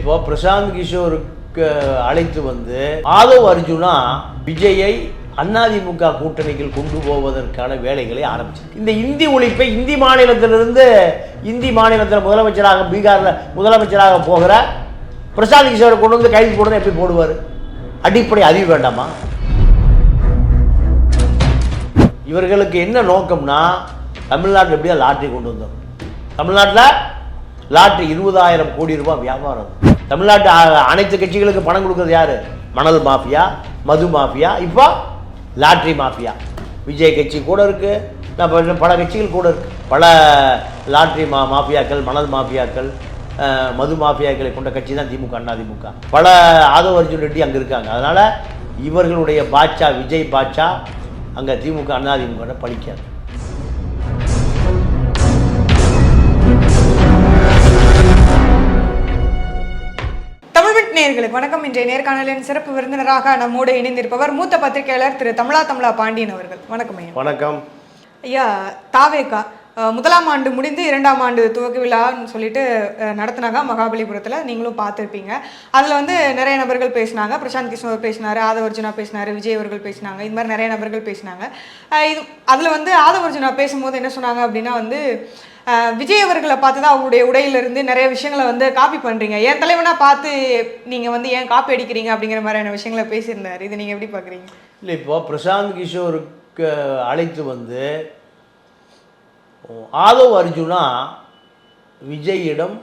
இப்போ பிரசாந்த் கிஷோருக்கு அழைத்து வந்து ஆதவ் அர்ஜுனா விஜயை அதிமுக கூட்டணிக்குள் கொண்டு போவதற்கான வேலைகளை ஆரம்பிச்சிருக்கு. இந்த இந்தி ஒழிப்பை இந்தி மாநிலத்திலிருந்து இந்தி மாநிலத்தில் முதலமைச்சராக பீகாரில் முதலமைச்சராக போகிற பிரசாந்த் கிஷோரை கொண்டு வந்து கைது போடுறது எப்படி போடுவார்? அடிப்படை அறிவு வேண்டாமா? இவர்களுக்கு என்ன நோக்கம்னா தமிழ்நாட்டில் எப்படியா லாட்ரி கொண்டு வந்தோம்? தமிழ்நாட்டில் லாட்ரி இருபதாயிரம் கோடி ரூபாய் வியாபாரம். தமிழ்நாட்டு அனைத்து கட்சிகளுக்கு பணம் கொடுக்குறது யாரு? மணல் மாஃபியா மது மாஃபியா இப்போ லாட்ரி மாஃபியா. விஜய் கட்சி கூட இருக்கு நான் பல- பல கட்சிகள் கூட இருக்கு. பல லாட்ரி மா மாஃபியாக்கள் மணல் மாஃபியாக்கள் மது மாஃபியாக்களை கொண்ட கட்சி தான் திமுக அண்ணா திமுக. பல ஆதவ அர்ஜுன் ரெட்டி அங்கே இருக்காங்க. அதனால் இவர்களுடைய பாட்சா விஜய் பாட்சா அங்கே திமுக அண்ணா திமுக பழிக்காது. நேயர்களுக்கு வணக்கம். இன்றைய நேர்காணலின் சிறப்பு விருந்தினராக நம்மோடு இணைந்திருப்பவர் மூத்த பத்திரிகையாளர் திரு தமிழா தமிழா பாண்டியன் அவர்கள். வணக்கம் ஐயா. வணக்கம். ஐயா தாவேகா அஹ், முதலாம் ஆண்டு முடிந்து இரண்டாம் ஆண்டு துவக்க விழான்னு சொல்லிட்டு நடத்துனாங்க. மகாபலிபுரத்தில் நீங்களும் பார்த்துருப்பீங்க. அதில் வந்து நிறைய நபர்கள் பேசினாங்க. பிரசாந்த் கிஷோர் பேசினாரு ஆதவர்ஜுனா பேசினாரு விஜய் அவர்கள் பேசினாங்க. இது மாதிரி நிறைய நபர்கள் பேசினாங்க. இது அதில் வந்து ஆதவர்ஜுனா பேசும்போது என்ன சொன்னாங்க அப்படின்னா வந்து விஜய் அவர்களை பார்த்து தான் அவங்களுடைய உடையிலிருந்து நிறைய விஷயங்களை வந்து காப்பி பண்ணுறீங்க என் தலைவனா பார்த்து நீங்கள் வந்து ஏன் காப்பி அடிக்கிறீங்க அப்படிங்கிற மாதிரியான விஷயங்களை பேசியிருந்தாரு. இதை நீங்கள் எப்படி பார்க்குறீங்க? இல்லை இப்போ பிரசாந்த் கிஷோருக்கு அழைத்து வந்து ஆதவ் அர்ஜுனா விஜயிடம்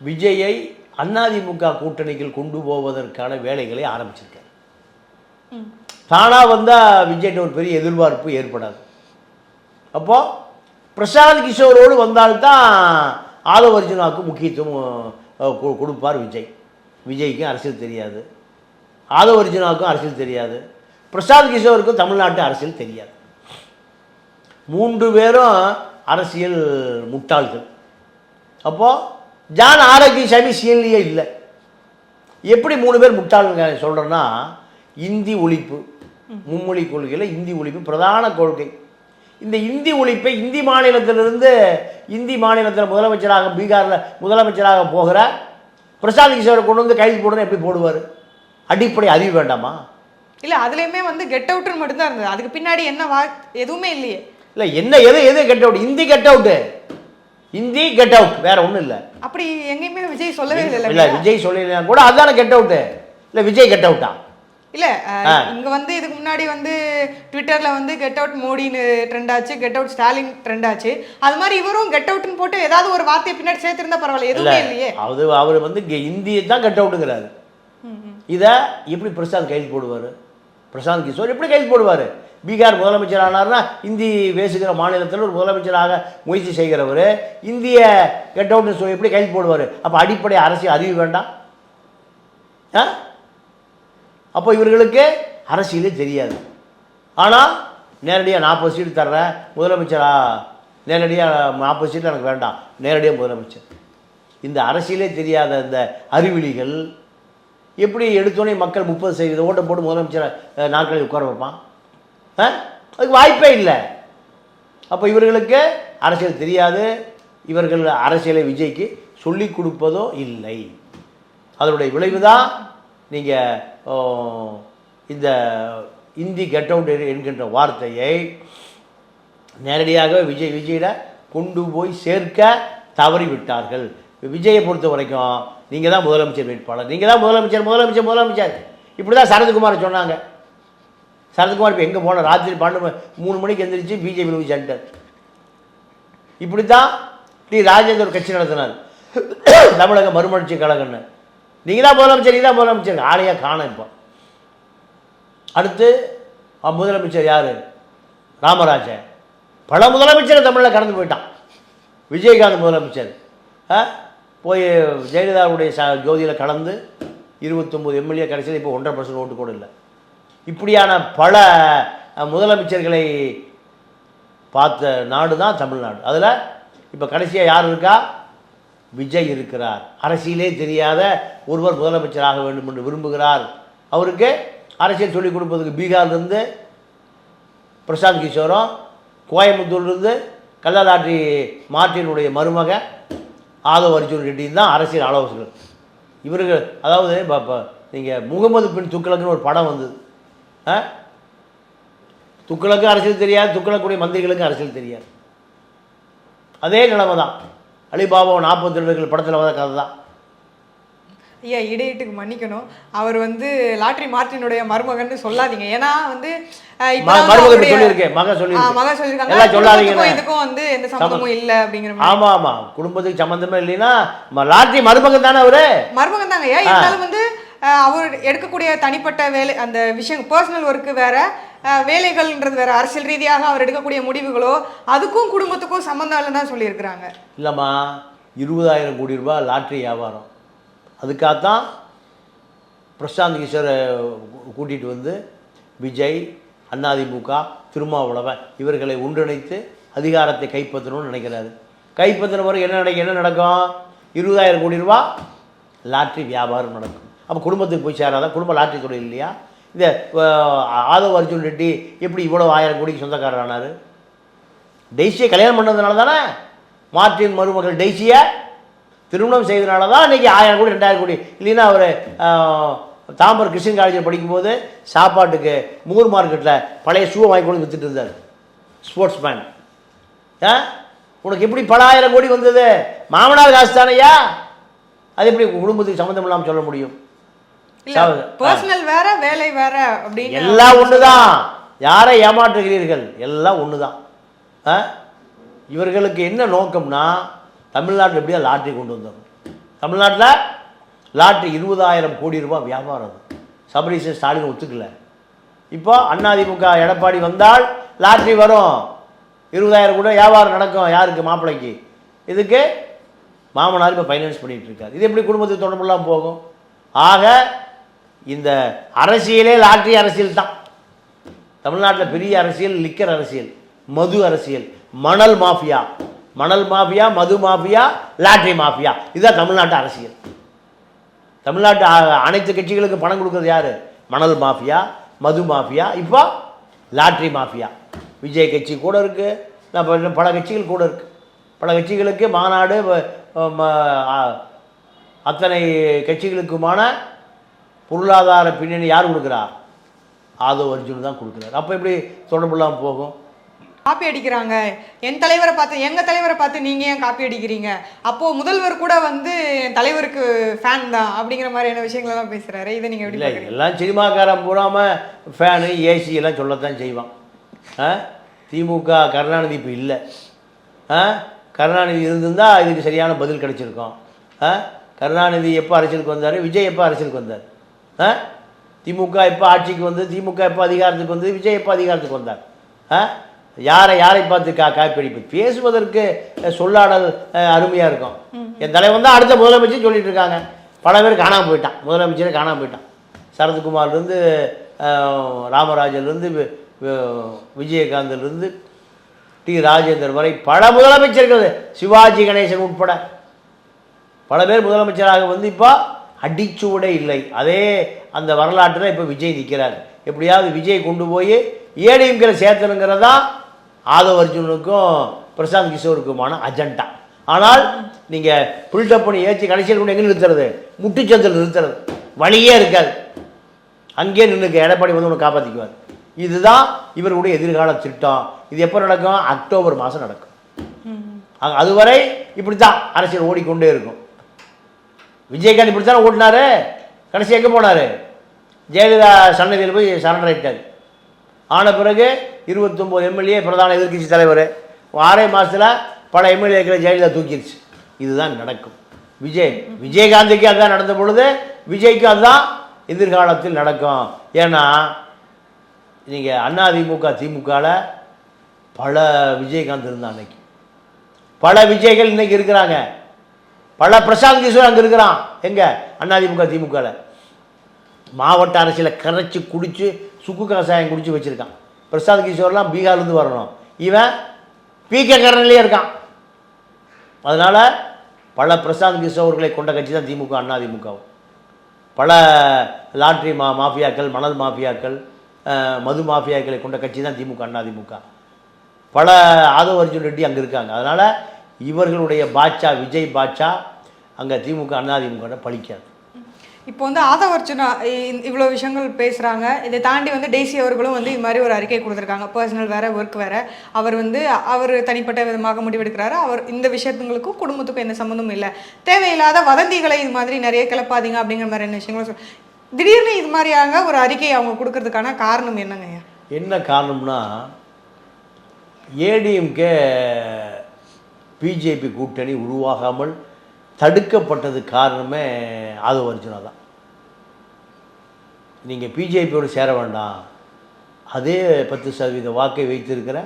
விஜயை அதிமுக கூட்டணிக்குள் கொண்டு போவதற்கான வேலைகளை ஆரம்பிச்சிருக்காரு. தானாக வந்தால் விஜய்கிட்ட ஒரு பெரிய எதிர்பார்ப்பு ஏற்படாது. அப்போ பிரசாந்த் கிஷோரோடு வந்தால்தான் ஆதவ அர்ஜுனாவுக்கு முக்கியத்துவம் கொடுப்பார் விஜய். விஜய்க்கும் அரசியல் தெரியாது. ஆதவ அர்ஜுனாவுக்கும் அரசியல் தெரியாது. பிரசாந்த் கிஷோருக்கும் தமிழ்நாட்டு அரசியல் தெரியாது. மூன்று பேரும் அரசியல் முட்டாள்கள். அப்போது ஜான் ஆரோக்கியசாமி சீன்லேயே இல்லை. எப்படி மூணு பேர் முட்டாளுங்க சொல்கிறேன்னா இந்தி ஒழிப்பு மும்மொழி கொள்கையில் இந்தி ஒழிப்பு பிரதான கொள்கை. இந்த இந்தி ஒழிப்பை இந்தி மாநிலத்திலிருந்து இந்தி மாநிலத்தில் முதலமைச்சராக பீகாரில் முதலமைச்சராக போகிற பிரசாந்த் கிஷோரை கொண்டு வந்து கைது போடுறது எப்படி போடுவார்? அடிப்படை அறிவு வேண்டாமா? இல்லை அதுலேயுமே வந்து கெட் அவுட்னு மட்டும்தான் இருந்தது. அதுக்கு பின்னாடி என்ன வா எதுவுமே இல்லையே. இல்லை என்ன எது எது get out Hindi get out Hindi get out வேற ஒன்றும் இல்லை. அப்படி எங்கேயுமே விஜய் சொல்லவே இல்லை இல்லை விஜய் சொல்லலாம் கூட அதுதானே கெட் அவுட்டு இல்லை விஜய் கெட் அவுட்டா இல்ல. இங்க வந்து இதுக்கு முன்னாடி வந்து ட்விட்டர்ல வந்து கெட் அவுட் மோடின்னு ட்ரெண்ட் ஆச்சு கெட் அவுட் ஸ்டாலின் ட்ரெண்ட் ஆச்சு. அது மாதிரி இவரும் கெட் அவுட்னு போட்டு ஏதாவது ஒரு வார்த்தையை பின்னாடி சேர்த்திருந்தா பரவாயில்ல எதுவுமே இல்லையே. அது அவர் வந்து இந்தியை தான் கட் அவுட்டுங்கிறாரு இதை எப்படி பிரசாந்த் கைது போடுவார்? பிரசாந்த் கிஷோர் எப்படி கைது போடுவார்? பீகார் முதலமைச்சர் ஆனார்னா இந்தி பேசுகிற மாநிலத்தில் ஒரு முதலமைச்சராக முயற்சி செய்கிறவர் இந்திய கெட் அவுட்னு சொல்லி எப்படி கைது போடுவார்? அப்போ அடிப்படை அரசியல் அறிவு வேண்டாம். ஆ? அப்போ இவர்களுக்கு அரசியலே தெரியாது. ஆனால் நேரடியாக நாற்பது சீட்டு தர்றேன். முதலமைச்சரா? நேரடியாக நாற்பது சீட்டு எனக்கு வேண்டாம். நேரடியாக முதலமைச்சர். இந்த அரசியலே தெரியாத இந்த அறிவிலிகள் எப்படி எடுத்தோடனே மக்கள் முப்பது சதவீத ஓட்டை போட்டு முதலமைச்சரை நாட்களில் உட்கார வைப்பான்? ஆ அதுக்கு வாய்ப்பே இல்லை. அப்போ இவர்களுக்கு அரசியல் தெரியாது. இவர்கள் அரசியலை விஜய்க்கு சொல்லிக் கொடுப்பதோ இல்லை. அதனுடைய விளைவு தான் நீங்கள் இந்த இந்தி கெட் அவுட் என்கின்ற வார்த்தையை நேரடியாக விஜய் விஜயிட கொண்டு போய் சேர்க்க தவறி விட்டார்கள் விஜயை பொறுத்த வரைக்கும் நீங்கள் தான் முதலமைச்சர் வேட்பாளர். நீங்கள் தான் முதலமைச்சர் முதலமைச்சர் முதலமைச்சர். இப்படி தான் சரத்குமார் சொன்னாங்க. சரத்குமார் இப்போ எங்கே போன? ராத்திரி பன்னெண்டு மூணு மணிக்கு எந்திரிச்சு பிஜேபி நியூஸ் சென்டர் இப்படி தான் டி ராஜேந்தர் கட்சி நடத்தினார். தமிழக மறுமலர்ச்சி கழகம்னு. நீங்கள் தான் முதலமைச்சர் நீங்கள் தான் முதலமைச்சர். ஆளையாக காணும் இப்போ. அடுத்து முதலமைச்சர் யார்? ராமராஜன். பல முதலமைச்சர் தமிழில் கடந்து போயிட்டான். விஜயகாந்த் முதலமைச்சர். ஆ? போய் ஜெயலலிதாவுடைய ச ஜோதியில் கலந்து இருபத்தொம்போது எம்எல்ஏ கடைசியில் இப்போ ஒன்றரை பர்சன்ட் ஓட்டு கூட இல்லை. இப்படியான பல முதலமைச்சர்களை பார்த்த நாடு தான் தமிழ்நாடு. அதில் இப்போ கடைசியாக யார் இருக்கா? விஜய் இருக்கிறார். அரசியலே தெரியாத ஒருவர் முதலமைச்சராக வேண்டும் என்று விரும்புகிறார். அவருக்கு அரசியல் சொல்லிக் கொடுப்பதுக்கு பீகார்லேருந்து பிரசாந்த் கிஷோரும் கோயம்புத்தூர்லேருந்து கள்ளலாற்றி மார்ட்டினுடைய மருமக ஆதவ் அர்ஜுன் ரெட்டியும் தான் அரசியல் ஆலோசகர். இவர்கள் அதாவது இப்போ நீங்கள் முகமது பின் துக்ளக்குன்னு ஒரு படம் வந்தது. ஆ? துக்ளக்கு அரசியல் தெரியாது துக்ளக்குடைய மந்திரிகளுக்கு அரசியல் தெரியாது. அதே நிலைமை தான். அலிபாபா நாற்பத்தி ரெண்டுகள் படத்தில் வந்த கதை தான் ஐயா இடையீட்டுக்கு மன்னிக்கணும். அவர் வந்து லாட்ரி மார்ட்டினுடைய மருமகன்னு சொல்லாதீங்க. ஏன்னா வந்து இதுக்கும் வந்து எந்த சம்பந்தமும் இல்ல அப்படிங்கிற ஆமா ஆமா. குடும்பத்துக்கு சம்மந்தமே இல்லைன்னா லாட்ரி மருமகன் தானே அவரு? மருமகன் தாங்க. ஐயா இருந்தாலும் வந்து அவர் எடுக்கக்கூடிய தனிப்பட்ட வேலை அந்த விஷயம் பர்சனல் ஒர்க்கு வேற. வேலைகள்ன்றது வேற அரசியல் ரீதியாக அவர் எடுக்கக்கூடிய முடிவுகளோ அதுக்கும் குடும்பத்துக்கும் சம்மந்தம் இல்லைன்னு தான் சொல்லியிருக்கிறாங்க. இல்லைம்மா இருபதாயிரம் கோடி ரூபாய் லாட்ரி வியாபாரம். அதுக்காகத்தான் பிரசாந்த் கிஷோரை கூட்டிகிட்டு வந்து விஜய் அதிமுக திருமாவளவன் இவர்களை ஒன்றிணைத்து அதிகாரத்தை கைப்பற்றணும்னு நினைக்கிறாரு. கைப்பற்றின பிறகு என்ன நடக்கும்? என்ன நடக்கும்? இருபதாயிரம் கோடி ரூபா லாட்ரி வியாபாரம் நடக்கும். அப்போ குடும்பத்துக்கு போய் சேராதான் குடும்ப லாட்ரி தொழில் இல்லையா? இந்த ஆதவ ஆதவ் அர்ஜுன் ரெட்டி எப்படி இவ்வளோ ஆயிரம் கோடிக்கு சொந்தக்காரரானாரு? டெய்ஸியை கல்யாணம் பண்ணதுனால தானே மார்ட்டின் மருமகள் டெய்ஸியை திருமணம் செய்தனால தான் இன்றைக்கி ஆயிரம் கோடி ரெண்டாயிரம் கோடி. இல்லைன்னா அவர் தாம்பரம் கிருஷ்ணன் காலேஜில் படிக்கும்போது சாப்பாட்டுக்கு மூர் மார்க்கெட்டில் பழைய ஷூவை வாங்கி கொண்டு வித்துட்டு இருந்தார். ஸ்போர்ட்ஸ் மேன் ஆ? உனக்கு எப்படி பல ஆயிரம் கோடி வந்தது? மாமனார் காசு தானையா அது எப்படி குடும்பத்துக்கு சம்மந்தம் இல்லாமல் சொல்ல முடியும்? இல்ல பர்சனல் வேற வேலை வேற அப்படின்னு எல்லாம் ஒண்ணுதான். யாரை ஏமாற்றுகிறீர்கள்? எல்லாம் ஒண்ணுதான். இவர்களுக்கு என்ன நோக்கம்னா தமிழ்நாட்டில் எப்படியா லாட்ரி கொண்டு வந்துடணும் தமிழ்நாட்டில் லாட்ரி இருபதாயிரம் கோடி ரூபாய் வியாபாரம் அது. சபரீசன் ஸ்டாலின் ஒத்துக்கல. இப்போ அதிமுக எடப்பாடி வந்தால் லாட்ரி வரும். இருபதாயிரம் கூட வியாபாரம் நடக்கும் யாருக்கு மாப்பிள்ளைக்கு? இதுக்கு மாமனார் இப்போ ஃபைனான்ஸ் பண்ணிட்டு இருக்காரு. இது எப்படி குடும்பத்துக்கு தொடர்புலாம் போகும்? ஆக இந்த அரசியலே லாட்ரி அரசியல் தான். தமிழ்நாட்டில் பெரிய அரசியல் லிக்கர் அரசியல் மது அரசியல் மணல் மாஃபியா. மணல் மாஃபியா மது மாஃபியா லாட்ரி மாஃபியா. இதுதான் தமிழ்நாட்டு அரசியல். தமிழ்நாட்டு அனைத்து கட்சிகளுக்கும் பணம் கொடுக்குறது யார்? மணல் மாஃபியா மது மாஃபியா இப்போ லாட்ரி மாஃபியா. விஜய் கட்சி கூட இருக்குது நான் பல கட்சிகள் கூட இருக்குது பல கட்சிகளுக்கு மாநாடு அத்தனை கட்சிகளுக்குமான பொருளாதார பின்னணி யார் கொடுக்குறா? ஆதவ் அர்ஜுன் தான் கொடுக்குறாரு. அப்போ எப்படி தொடர்பு இல்லாமல் போகும்? காப்பி அடிக்கிறாங்க. என் தலைவரை பார்த்து எங்க தலைவரை பார்த்து நீங்க ஏன் காப்பி அடிக்கிறீங்க? அப்போ முதல்வர் கூட வந்து என் தலைவருக்கு ஃபேன் தான் அப்படிங்கிற மாதிரியான விஷயங்கள் எல்லாம் பேசுறாரு. இதை நீங்க எப்படி இல்லை எல்லாம் சினிமாக்காரன் பூராமல் ஃபேனு ஏசி எல்லாம் சொல்லத்தான் செய்வான். ஆ? திமுக கருணாநிதி இப்போ இல்லை. ஆ? கருணாநிதி இருந்திருந்தா இதுக்கு சரியான பதில் கிடைச்சிருக்கும். ஆ? கருணாநிதி எப்போ அரசியலுக்கு வந்தார்? விஜய் எப்போ அரசியலுக்கு வந்தார்? ஆ? திமுக எப்போ ஆட்சிக்கு வந்து திமுக எப்போ அதிகாரத்துக்கு வந்து விஜய் எப்போ அதிகாரத்துக்கு வந்தார்? ஆ? யாரை யாரை பார்த்து கா காப்பியடிப்பு பேசுவதற்கு சொல்லாடல் அருமையாக இருக்கும். என் தலைவன் தான் அடுத்த முதலமைச்சர் சொல்லிட்டு இருக்காங்க. பல பேர் காணாமல் போயிட்டான். முதலமைச்சரே காணாமல் போயிட்டான். சரத்குமார்லேருந்து ராமராஜன்லேருந்து விஜயகாந்த்லேருந்து டி ராஜேந்தர் வரை பல முதலமைச்சர்கள் சிவாஜி கணேசன் உட்பட. பல பேர் முதலமைச்சராக வந்து இப்போ அடிச்சுவடே இல்லை. அதே அந்த வரலாற்றில் இப்போ விஜய் நிற்கிறார். எப்படியாவது விஜய் கொண்டு போய் ஏடிஎம்கிற சேர்த்தணுங்கிறது தான் ஆதவ் அர்ஜுனுக்கும் பிரசாந்த் கிஷோருக்குமான அஜெண்டா ஆனால் நீங்கள் புல்டப் பண்ணி ஏற்றி கடைசியில் கொண்டு எங்கே நிறுத்துறது? முட்டுச்சந்தில் நிறுத்துறது. வழியே இருக்காது. அங்கேயே நின்றுக்க எடப்பாடி வந்து உன்னை காப்பாற்றிக்குவார் இதுதான் இவருடைய எதிர்கால திட்டம். இது எப்போ நடக்கும்? அக்டோபர் மாதம் நடக்கும். அதுவரை இப்படி தான் அரசியல் ஓடிக்கொண்டே இருக்கும். விஜயகாந்த் இப்படி தானே ஓடினாரு கடைசி எங்கே போனார்? ஜெயலலிதா சன்னதியில் போய் சரண்டர் ஆகிட்டார் ஆன பிறகு இருபத்தொம்போது எம்எல்ஏ பிரதான எதிர்க்கட்சி தலைவர். ஆறே மாதத்தில் பல எம்எல்ஏக்களை ஜெயலலிதா தூக்கிடுச்சு இதுதான் நடக்கும். விஜய் விஜயகாந்துக்கு அதுதான் நடந்த பொழுது விஜய்க்கு அதுதான் எதிர்காலத்தில் நடக்கும். ஏன்னா நீங்கள் அண்ணா திமுக திமுகவில் பல விஜயகாந்த் இருந்தான் அன்னைக்கு. பல விஜய்கள் இன்னைக்கு இருக்கிறாங்க. பல பிரசாந்த் கிஷோர் அங்கே இருக்கிறான். எங்கே? அதிமுக திமுகவில் மாவட்ட அரசியலை கரைச்சி குடித்து சுக்கு கசாயம் குடித்து வச்சிருக்கான். பிரசாந்த் கிஷோர்லாம் பீகார்லேருந்து வரணும். இவன் பிகே கரன்லேயே இருக்கான். அதனால் பல பிரசாந்த் கிஷோர்களை கொண்ட கட்சி தான் திமுக அதிமுகவும் பல லாட்ரி மா மாஃபியாக்கள் மணல் மாஃபியாக்கள் மது மாஃபியாக்களை கொண்ட கட்சி தான் திமுக அதிமுக பல ஆதவ அர்ஜுன் ரெட்டி அங்கே இருக்காங்க. அதனால் இவர்களுடைய பாட்சா விஜய் பாட்சா அங்கே திமுக அதிமுக பழிக்காது. இப்போ வந்து ஆதவர்ச்சுனா இவ்வளோ விஷயங்கள் பேசுகிறாங்க இதை தாண்டி வந்து டெய்ஸி அவர்களும் வந்து இது மாதிரி ஒரு அறிக்கை கொடுத்துருக்காங்க. பர்சனல் வேற ஒர்க் வேற. அவர் வந்து அவர் தனிப்பட்ட விதமாக முடிவெடுக்கிறாரு. அவர் இந்த விஷயத்துங்களுக்கும் குடும்பத்துக்கும் எந்த சம்மந்தமும் இல்லை. தேவையில்லாத வதந்திகளை இது மாதிரி நிறைய கிளப்பாதீங்க அப்படிங்கிற மாதிரியான விஷயங்களும் சொல் திடீர்னு இது மாதிரியாக ஒரு அறிக்கையை அவங்க கொடுக்கறதுக்கான காரணம் என்னங்க என்ன காரணம்னா ஏடிஎம்கே பிஜேபி கூட்டணி உருவாகாமல் தடுக்கப்பட்டது காரணமே ஆதவ அர்ஜுனா தான். நீங்கள் பிஜேபியோடு சேர வேண்டாம். அதே பத்து சதவீத வாக்கை வைத்திருக்கிற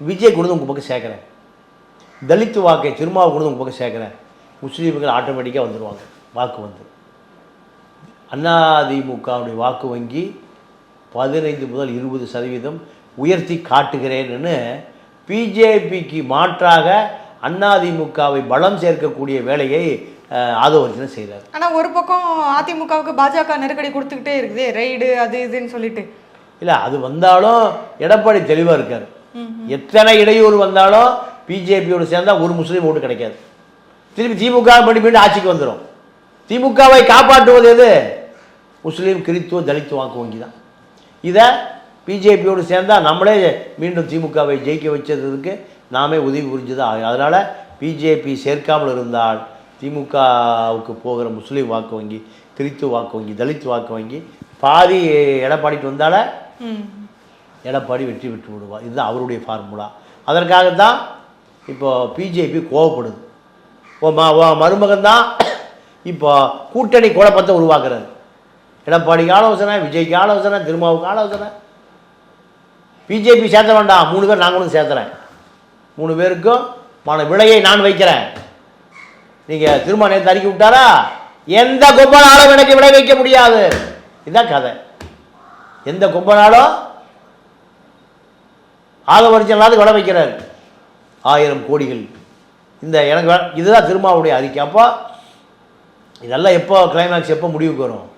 விஜய் கொண்டு உங்கள் பக்கம் சேர்க்குறேன் தலித் வாக்கை திருமாவை கொண்டு உங்கள் பக்கம் சேர்க்குறேன் முஸ்லீம்கள் ஆட்டோமேட்டிக்காக வந்துடுவாங்க வாக்கு வந்து. அதிமுகவுடைய வாக்கு வங்கி பதினைந்து முதல் இருபது சதவீதம் உயர்த்தி காட்டுகிறேன்னு பிஜேபிக்கு மாற்றாக அதிமுகவை பலம் சேர்க்கக்கூடிய வேலையை அஹ், ஆதவர்ஜுனன் செய்தார் ஆனா ஒரு பக்கம் அதிமுகவுக்கு பாஜக நெருக்கடி கொடுத்துக்கிட்டே இருக்குது. ரைடு அது இதுன்னு சொல்லிட்டு. இல்லை அது வந்தாலும் எடப்பாடி தெளிவாக இருக்கார். எத்தனை இடையூறு வந்தாலும் பிஜேபியோடு சேர்ந்தால் ஒரு முஸ்லீம் ஓட்டு கிடைக்காது. திருப்பி திமுக படி மீண்டும் ஆட்சிக்கு வந்துடும் திமுகவை காப்பாற்றுவது எது? முஸ்லீம் கிறித்துவ தலித் வாக்கு வங்கி தான். இதை பிஜேபியோடு சேர்ந்தால் நம்மளே மீண்டும் திமுகவை ஜெயிக்க வச்சதுக்கு நாமே உதவி புரிஞ்சது அதனால் பிஜேபி சேர்க்காமல் இருந்தால் திமுகவுக்கு போகிற முஸ்லீம் வாக்கு வங்கி கிறித்துவ வாக்கு வங்கி தலித் வாக்கு வங்கி பாதி எடப்பாடிக்கு வந்தால எடப்பாடி வெற்றி பெற்று விடுவார் இதுதான் அவருடைய ஃபார்முலா. அதற்காகத்தான் இப்போ பிஜேபி கோவப்படுது. ஓ ம மருமகன் தான் இப்போ கூட்டணி குழப்பத்தை உருவாக்குறாரு. எடப்பாடிக்கு ஆலோசனை விஜய்க்கு ஆலோசனை திருமாவுக்கு ஆலோசனை. பிஜேபி சேர்த்த வேண்டாம். மூணு பேர் நாங்களும் சேர்த்துறேன். மூணு பேருக்கும் மான விலையை நான் வைக்கிறேன். நீங்கள் திரும்ப நேற்று அறிக்கை விட்டாரா? எந்த கொம்பனாலும் எனக்கு விளை வைக்க முடியாது. இதுதான் கதை. எந்த கொம்பனாலும் ஆதவரிச்சலாவது விளை வைக்கிறார். ஆயிரம் கோடிகள். இந்த எனக்கு வே- இதுதான் திருமாவுடைய அறிக்கை. அப்போ இதெல்லாம் எப்போ கிளைமேக்ஸ் எப்போ முடிவுக்கு வரும்?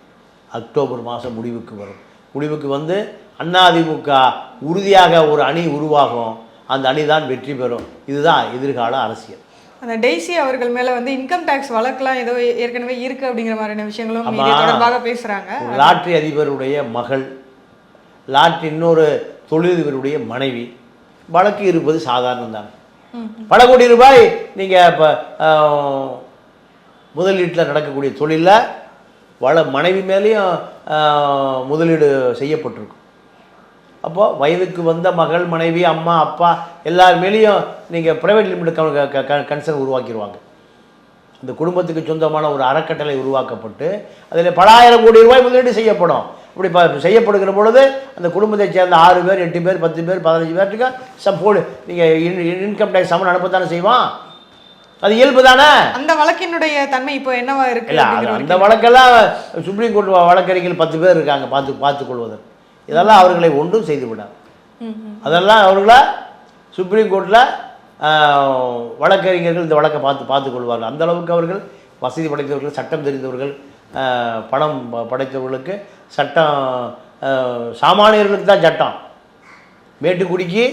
அக்டோபர் மாதம் முடிவுக்கு வரும். முடிவுக்கு வந்து அதிமுக உறுதியாக ஒரு அணி உருவாகும். அந்த அணி தான் வெற்றி பெறும். இதுதான் எதிர்கால அரசியல். அந்த டெய்ஸி அவர்கள் மேல வந்து இன்கம் டேக்ஸ் வழக்கெல்லாம் ஏதோ ஏற்கனவே இருக்கு அப்படிங்கிற மாதிரியான விஷயங்களும் தொடர்பாக பேசுறாங்க. லாட்ரி அதிபருடைய மகள் லாட்ரி இன்னொரு தொழிலதிபருடைய மனைவி வழக்கு இருப்பது சாதாரணம் தான். பல கோடி ரூபாய் நீங்கள் இப்போ முதலீட்டில் நடக்கக்கூடிய தொழிலில் வள மனைவி மேலேயும் முதலீடு செய்யப்பட்டிருக்கும். அப்போ வயதுக்கு வந்த மகள் மனைவி அம்மா அப்பா எல்லார் மேலேயும் நீங்கள் ப்ரைவேட் லிமிட் கன்சர்ன் உருவாக்கிடுவாங்க இந்த குடும்பத்துக்கு சொந்தமான ஒரு அறக்கட்டளை உருவாக்கப்பட்டு அதில் பல ஆயிரம் கோடி ரூபாய் முதலீடு செய்யப்படும். இப்படி ப செய்யப்படுகிற பொழுது அந்த குடும்பத்தை சேர்ந்த ஆறு பேர் எட்டு பேர் பத்து பேர் பதினஞ்சு பேர்த்துக்கு சம் போடு நீங்கள் இன்கம் டேக்ஸ் சமன் அனுப்பத்தானே செய்வான். அது இயல்பு தானே? அந்த வழக்கினுடைய தன்மை இப்போ என்னவா இருக்கு இல்லை அந்த வழக்கெல்லாம் சுப்ரீம் கோர்ட் வழக்கறிஞர்கள் பத்து பேர் இருக்காங்க பார்த்து பார்த்துக் கொள்வதற்கு இதெல்லாம் அவர்களை ஒன்றும் செய்து விடாது. அதெல்லாம் அவர்களை சுப்ரீம் கோர்ட்டில் வழக்கறிஞர்கள் இந்த வழக்கை பார்த்து பார்த்து கொள்வார்கள். அந்த அளவுக்கு அவர்கள் வசதி படைத்தவர்கள் சட்டம் தெரிந்தவர்கள் பணம் ப- படைத்தவர்களுக்கு சட்டம் சாமானியர்களுக்கு தான் சட்டம். மேட்டுக்குடிக்கு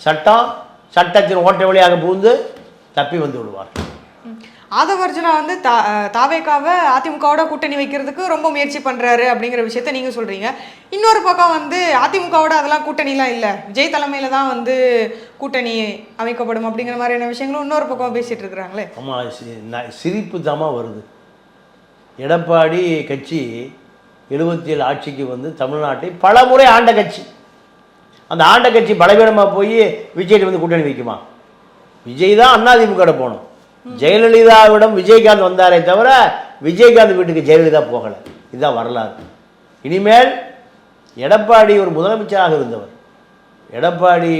சட்டம் சட்டத்தின் ஓட்ட வழியாக புகுந்து தப்பி வந்து விடுவார் ம். ஆதவர்ஜுனா வந்து தா தாவேக்காவை அதிமுகவோட கூட்டணி வைக்கிறதுக்கு ரொம்ப முயற்சி பண்ணுறாரு அப்படிங்கிற விஷயத்த நீங்கள் சொல்கிறீங்க இன்னொரு பக்கம் வந்து அதிமுகவோட அதெல்லாம் கூட்டணிலாம் இல்லை. விஜய் தலைமையில் தான் வந்து கூட்டணி அமைக்கப்படும் அப்படிங்கிற மாதிரியான விஷயங்களும் இன்னொரு பக்கம் பேசிகிட்டு இருக்கிறாங்களே. ஆமாம் சிரிப்பு தாமா வருது. எடப்பாடி கட்சி எழுபத்தி ஏழு ஆட்சிக்கு வந்து தமிழ்நாட்டை பல முறை ஆண்ட கட்சி. அந்த ஆண்ட கட்சி பலவீனமாக போய் விஜய் வந்து கூட்டணி வைக்குமா? விஜய் தான் அதிமுக போகணும். ஜெயலலிதாவிடம் விஜயகாந்த் வந்தாரே தவிர விஜயகாந்த் வீட்டுக்கு ஜெயலலிதா போகலை. இதுதான் வரலாறு. இனிமேல் எடப்பாடி ஒரு முதலமைச்சராக இருந்தவர். எடப்பாடி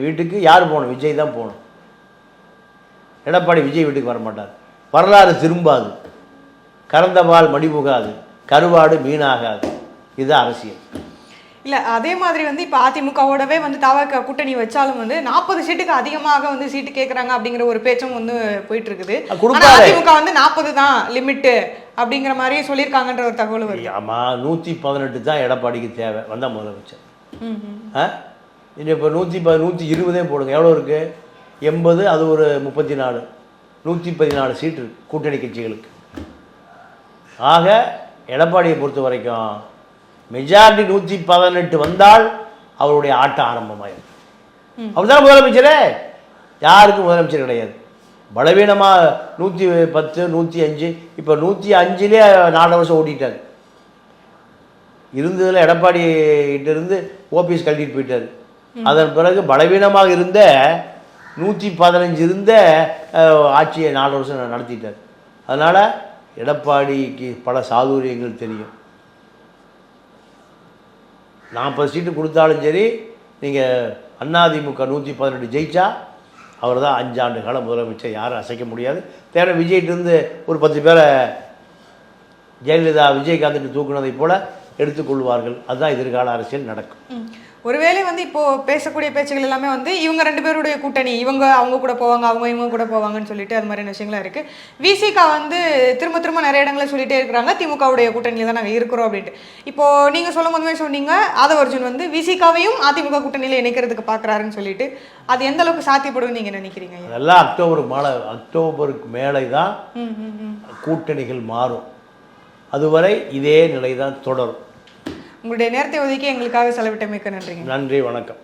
வீட்டுக்கு யார் போகணும்? விஜய் தான் போகணும். எடப்பாடி விஜய் வீட்டுக்கு வர மாட்டார் வரலாறு திரும்பாது. கறந்த பால் மடிபுகாது. கருவாடு மீனாகாது. இதுதான் அரசியல். இல்ல அதே மாதிரி வந்து இப்ப அதிமுகவோடவே வந்து தாவக கூட்டணி வச்சாலும் வந்து நாற்பது சீட்டுக்கு அதிகமாக வந்து சீட்டு கேக்குறாங்க அப்படிங்கிற ஒரு பேச்சும் வந்து போயிட்டு இருக்குது அஹ் ஆனா கொடுப்பாரு. அதிமுக வந்து நாற்பது தான் லிமிட் அப்படிங்கிற மாதிரியே சொல்லியிருக்காங்கன்ற ஒரு தகவல் வருது. ஆமாம் நூற்றி பதினெட்டு தான் எடப்பாடிக்கு தேவை. வந்தால் முதலமைச்சர். ஆ? இப்போ நூற்றி ப நூற்றி இருபதே போடுங்க. எவ்வளோ இருக்குது எண்பது அது ஒரு முப்பத்தி நாலு நூற்றி பதினாலு சீட்டு இருக்கு கூட்டணி கட்சிகளுக்கு. ஆக எடப்பாடியை பொறுத்த வரைக்கும் மெஜாரிட்டி நூற்றி பதினெட்டு வந்தால் அவருடைய ஆட்டம் ஆரம்பமாயிடும் அவர் தானே முதலமைச்சரே? யாருக்கும் முதலமைச்சர் கிடையாது. பலவீனமாக நூற்றி பத்து நூற்றி அஞ்சு இப்போ நூற்றி அஞ்சுலே நாலு வருஷம் ஓட்டிட்டார் இருந்ததில் எடப்பாடி கிட்ட இருந்து ஓபிஎஸ் கழட்டிட்டு போயிட்டார். அதன் பிறகு பலவீனமாக இருந்த நூற்றி பதினஞ்சு இருந்த ஆட்சியை நாலு வருஷம் நடத்திட்டார். அதனால் எடப்பாடிக்கு பல சாதுரியங்கள் தெரியும். நாற்பது சீட்டு கொடுத்தாலும் சரி நீங்கள் அதிமுக நூற்றி பதினெட்டு ஜெயிச்சா அவர் தான் அஞ்சாண்டு கால முதலமைச்சர் யாரும் அசைக்க முடியாது. தேவை விஜய்கிட்டருந்து ஒரு பத்து பேரை ஜெயலலிதா விஜயகாந்த் தூக்குனதைப் போல் எடுத்துக்கொள்வார்கள் அதுதான் எதிர்கால அரசியல் நடக்கும். ம். ஒருவேளை வந்து இப்போ பேசக்கூடிய பேச்சுகள் எல்லாமே வந்து இவங்க ரெண்டு பேருடைய கூட்டணி இவங்க அவங்க கூட போவாங்க அவங்க இவங்க கூட போவாங்கன்னு சொல்லிட்டு அது மாதிரியான விஷயங்கள்லாம் இருக்கு. விசிகா வந்து திரும்ப திரும்ப நிறைய இடங்களை சொல்லிட்டே இருக்கிறாங்க. திமுகவுடைய கூட்டணியில தான் நாங்கள் இருக்கிறோம் அப்படின்ட்டு. இப்போ நீங்க சொல்லும் போதுமே சொன்னீங்க ஆதவ அர்ஜுன் வந்து விசிகாவையும் அதிமுக கூட்டணியில இணைக்கிறதுக்கு பாக்குறாருன்னு சொல்லிட்டு. அது எந்த அளவுக்கு சாத்தியப்படும் நீங்க நினைக்கிறீங்க? அதெல்லாம் அக்டோபர் மாலை அக்டோபருக்கு மேலே தான் கூட்டணிகள் மாறும். அதுவரை இதே நிலை தான் தொடரும். உங்களுடைய நேரத்தை ஒதுக்கி எங்களுக்காக செலவிட்டமைக்க நன்றி நன்றி வணக்கம்.